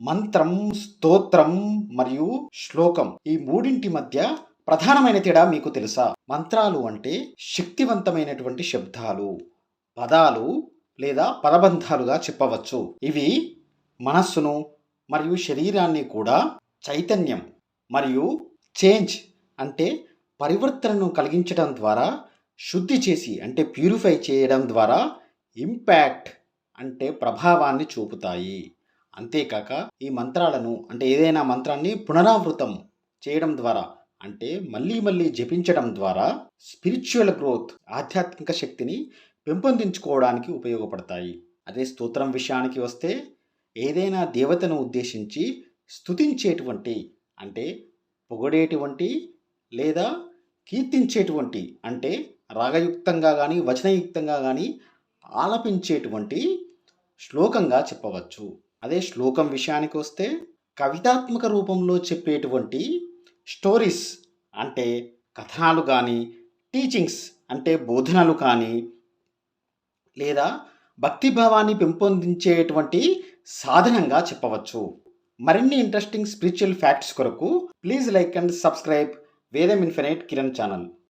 మంత్రం స్తోత్రం మరియు శ్లోకం ఈ మూడింటి మధ్య ప్రధానమైన తేడా మీకు తెలుసా? మంత్రాలు అంటే శక్తివంతమైనటువంటి శబ్దాలు పదాలు లేదా పదబంధాలుగా చెప్పవచ్చు. ఇవి మనస్సును మరియు శరీరాన్ని కూడా చైతన్యం మరియు చేంజ్ అంటే పరివర్తనను కలిగించడం ద్వారా శుద్ధి చేసి అంటే ప్యూరిఫై చేయడం ద్వారా ఇంపాక్ట్ అంటే ప్రభావాన్ని చూపుతాయి. అంతేకాక ఈ మంత్రాలను అంటే ఏదైనా మంత్రాన్ని పునరావృతం చేయడం ద్వారా అంటే మళ్ళీ మళ్ళీ జపించడం ద్వారా స్పిరిచువల్ గ్రోత్ ఆధ్యాత్మిక శక్తిని పెంపొందించుకోవడానికి ఉపయోగపడతాయి. అదే స్తోత్రం విషయానికి వస్తే ఏదైనా దేవతను ఉద్దేశించి స్తుతించేటువంటి అంటే పొగడేటువంటి లేదా కీర్తించేటువంటి అంటే రాగయుక్తంగా కానీ వచనయుక్తంగా కానీ ఆలపించేటువంటి శ్లోకంగా చెప్పవచ్చు. అదే శ్లోకం విషయానికి వస్తే కవితాత్మక రూపంలో చెప్పేటువంటి స్టోరీస్ అంటే కథనాలు కానీ టీచింగ్స్ అంటే బోధనలు కానీ లేదా భక్తిభావాన్ని పెంపొందించేటువంటి సాధనంగా చెప్పవచ్చు. మరిన్ని ఇంట్రెస్టింగ్ స్పిరిచువల్ ఫ్యాక్ట్స్ కొరకు please like and subscribe Vedam infinite Kiran channel.